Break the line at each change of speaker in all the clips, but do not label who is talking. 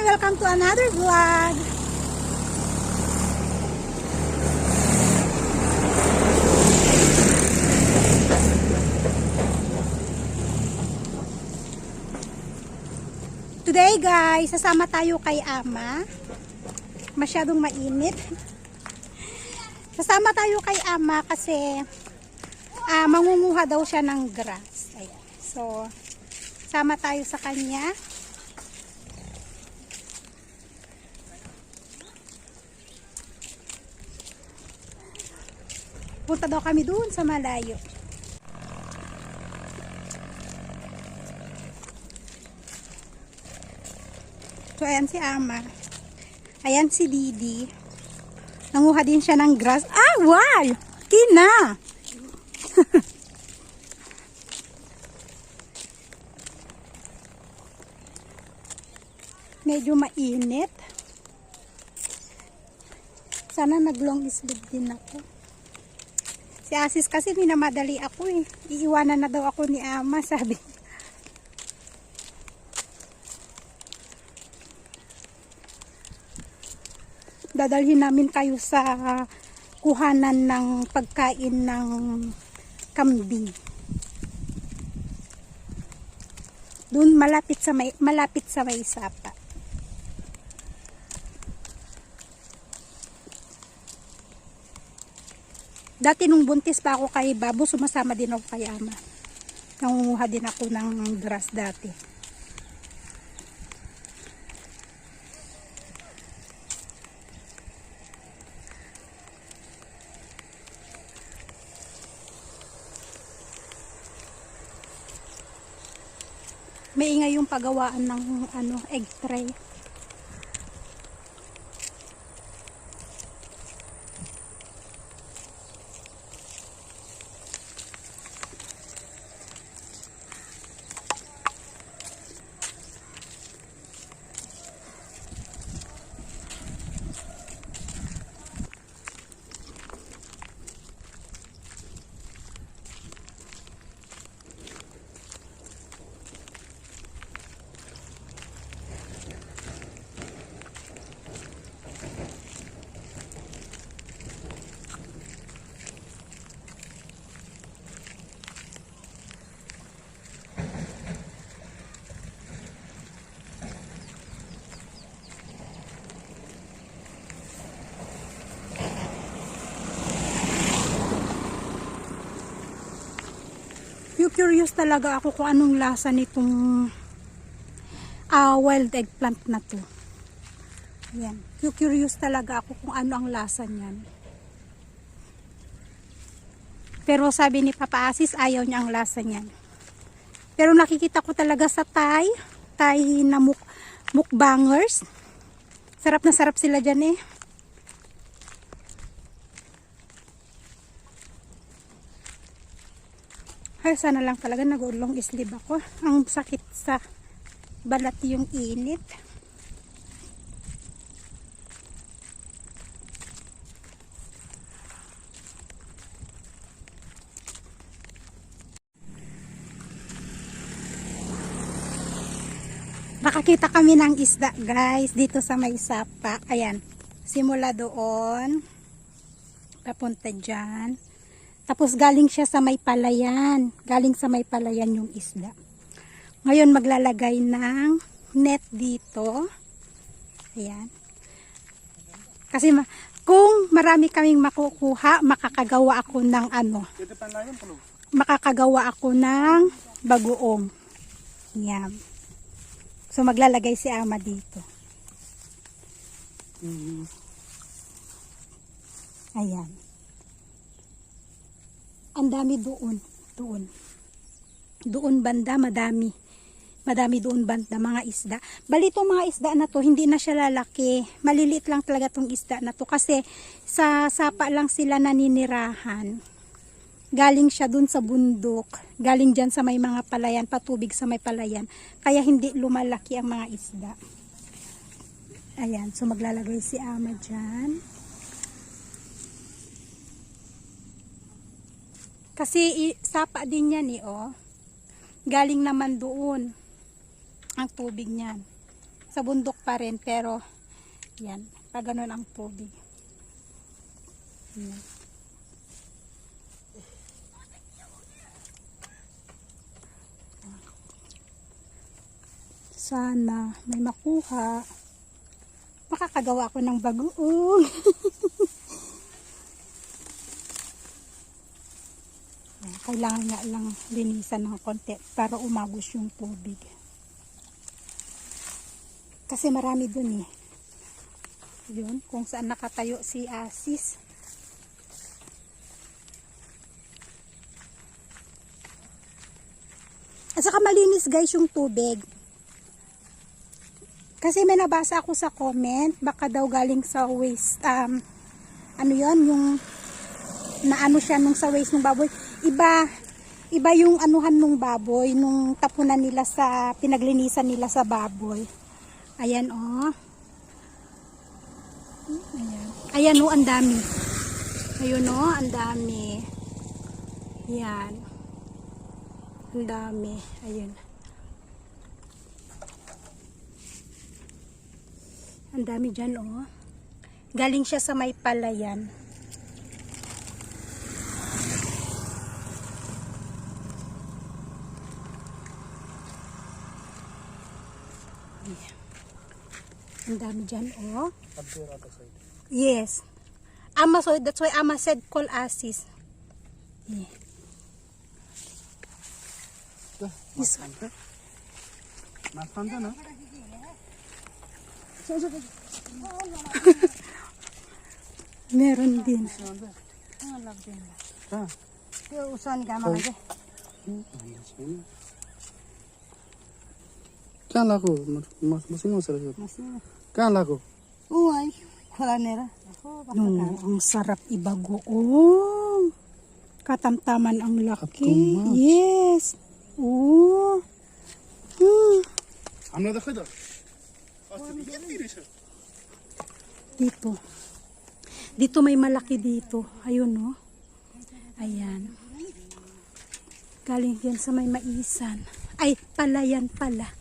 Welcome to another vlog. Today guys, sasama tayo kay Ama. Masyadong mainit. Sasama tayo kay Ama kasi ah, mangunguha daw siya ng grass. Ayan. So, sama tayo sa kanya. Punta daw kami doon sa malayo. So, ayan si Ama. Ayan si Didi. Nanguha din siya ng grass. Ah, wow! Tina! Medyo mainit. Sana nag-long sleeve din ako. Si Asis kasi minamadali ako eh. Iiwanan na daw ako ni Ama, sabi. Dadalhin namin kayo sa kuhanan ng pagkain ng kambing. Doon malapit sa may malapit sa may sapa. Dati nung buntis pa ako kay Babo, sumasama din ako kay Ama. Nangunguha din ako ng grass dati. Maingay yung pagawaan ng ano, egg tray. Curious talaga ako kung anong lasa nitong ah, wild eggplant na to. Ayan. Curious talaga ako kung ano ang lasa niyan. Pero sabi ni Papa Asis, ayaw niya ang lasa niyan. Pero nakikita ko talaga sa Thai, Thai na muk mukbangers. Sarap na sarap sila dyan eh. Ay, sana lang talaga nag-long sleeve ako. Ang sakit sa balat yung init. Nakakita kami ng isda guys dito sa may sapa. Ayan. Simula doon. Papunta dyan. Tapos galing siya sa may palayan. Galing sa may palayan yung isda. Ngayon maglalagay ng net dito. Ayan. Kasi ma- kung marami kaming makukuha, makakagawa ako ng ano. Makakagawa ako ng bagoong. Yan. So maglalagay si Ama dito. Ayan. Ang dami doon. Doon. Doon banda, madami. Madami doon banda, mga isda. Bali itong mga isda na to, hindi na siya lalaki. Maliliit lang talaga itong isda na to. Kasi sa sapa lang sila naninirahan. Galing siya dun sa bundok. Galing dyan sa may mga palayan, patubig sa may palayan. Kaya hindi lumalaki ang mga isda. Ayan, so maglalagay si Ama dyan. Kasi sapa din yan eh, oh. Galing naman doon ang tubig niyan. sa bundok pa rin pero yan, pag ganun ang tubig. Yan. Sana may makuha. Makakagawa ako ng bagoong. Kailangan nga lang linisan ng konti para umagos yung tubig. Kasi marami dun eh. Yun, kung saan nakatayo si Asis. At saka malinis guys yung tubig. Kasi may nabasa ako sa comment, baka daw galing sa waste, um, ano yon yung naano siya nung sa waste ng baboy. Iba, iba yung anuhan nung baboy, nung tapunan nila sa, pinaglinisan nila sa baboy. Ayan oh. Ayan. Ayan oh, ang dami. Ayun oh, ang dami. Yan. Ang dami. Ayun. Ang dami dyan, oh. Galing siya sa may palayan. Ang dami dyan, oh.
Up there other side.
Yes. Ama, so that's why Ama said call Asis. Yeah. This one.
Mas panda na?
Meron din.
Ha?
Yung usan ka mga dyan.
Kaya lako, mas masing mo sila. Kaya lako.
Uy, wala nera. No, ang sarap ibagoong. Katamtaman ang laki. Yes. Oo. Hmm.
Hamla da khida.
Dito. Dito may malaki dito. Ayun, no? Ayan. Galing yan sa may maisan. Ay, palayan pala.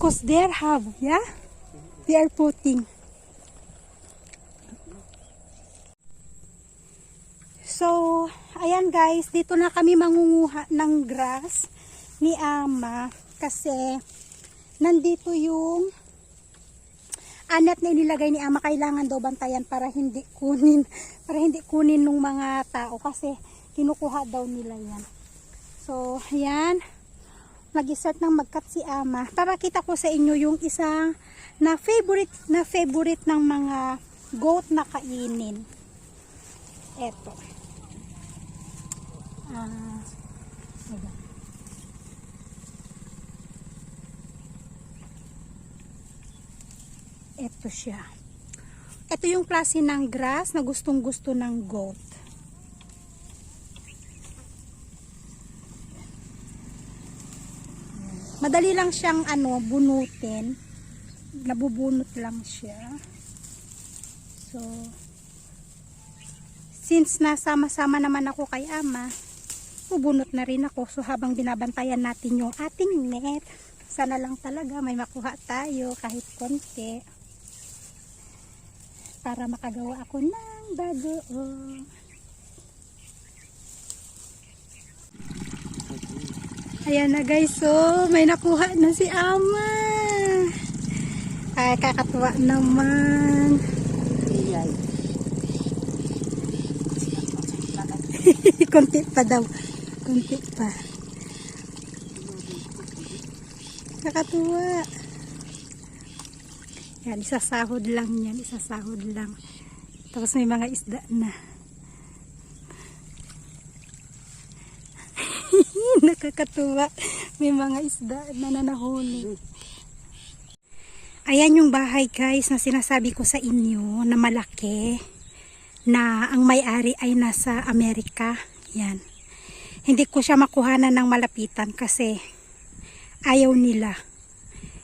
Because there have, yeah? They are putting. So, ayan guys, dito na kami mangunguha ng grass ni Ama kasi nandito yung anet na inilagay ni Ama kailangan daw bantayan para hindi kunin para hindi kunin ng mga tao kasi kinukuha daw nila yan. So, ayan. Nag-start ng magkat si Ama. Papakita ko sa inyo yung isang na favorite na favorite ng mga goat na kainin. Eto. Ah, ayan. Ito siya. Ito yung klase ng grass na gustong gusto ng goat. Madali lang siyang ano, bunutin. Nabubunot lang siya. So, since nasama-sama naman ako kay ama, bubunot na rin ako. So, habang binabantayan natin yung ating net, sana lang talaga may makuha tayo kahit konti para makagawa ako ng bagoong. Ayan na guys, so may nakuha na si Ama. Ay, kakatuwa naman. Kunti pa daw. Kunti pa. Nakatuwa. Yan, isasahod lang yan. Isasahod lang. Tapos may mga isda na. Nakakatuwa. May mga isda na nanahuli. Ayan yung bahay guys na sinasabi ko sa inyo na malaki na ang may-ari ay nasa Amerika. Yan. Hindi ko siya makuhanan ng malapitan kasi ayaw nila.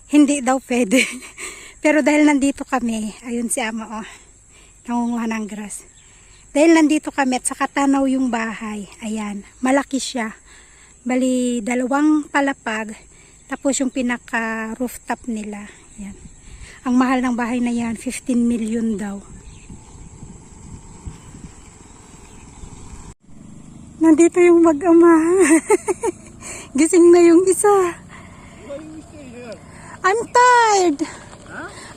Hindi daw pwede. Pero dahil nandito kami, ayun si ama oh, nangunguha ng grass. Dahil nandito kami at saka tanaw yung bahay, ayan, malaki siya. Bali, dalawang palapag. Tapos yung pinaka rooftop nila. Yan. Ang mahal ng bahay na yan, 15 million daw. Nandito yung mag-ama. Gising na yung isa. I'm tired.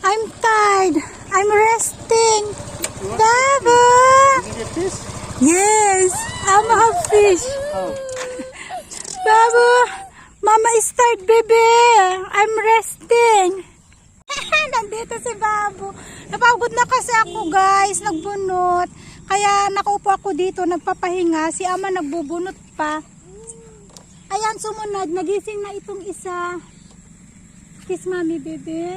I'm tired. I'm resting.
This?
Yes, I'm a fish.
Oh.
Babu, Mama tired, baby. I'm resting. Nandito si Babu. Napagod na kasi ako, guys. Nagbunot. Kaya nakaupo ako dito, nagpapahinga. Si Ama nagbubunot pa. Ayan, sumunod. Nagising na itong isa. Kiss mami, baby.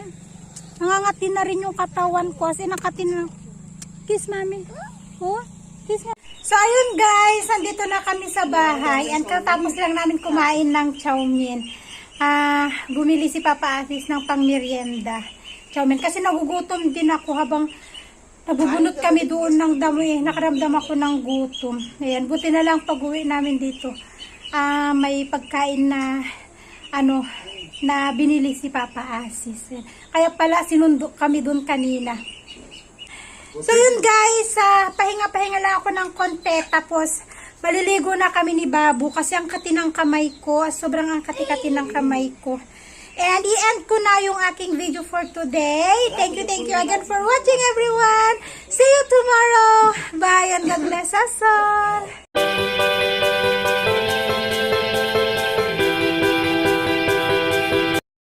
Nangangati na rin yung katawan ko. Kasi nakati na. Kiss mami. Oh, kiss mami. So, ayun guys, nandito na kami sa bahay. And katapos lang namin kumain ng chow mein. Ah, bumili si Papa Asis ng pangmerienda. Chow mein. Kasi nagugutom din ako habang nabubunot kami doon ng damo eh. Nakaramdam ako ng gutom. Ayan, buti na lang pag uwi namin dito. Ah, may pagkain na ano, na binili si Papa Asis. Kaya pala sinundo kami doon kanina. So yun guys, ah, pahinga-pahinga lang ako ng konti tapos maliligo na kami ni Babu kasi ang kati ng kamay ko, sobrang ang kati-kati ng kamay ko. And i-end ko na yung aking video for today. Thank you, thank you again for watching everyone. See you tomorrow. Bye and God bless us all.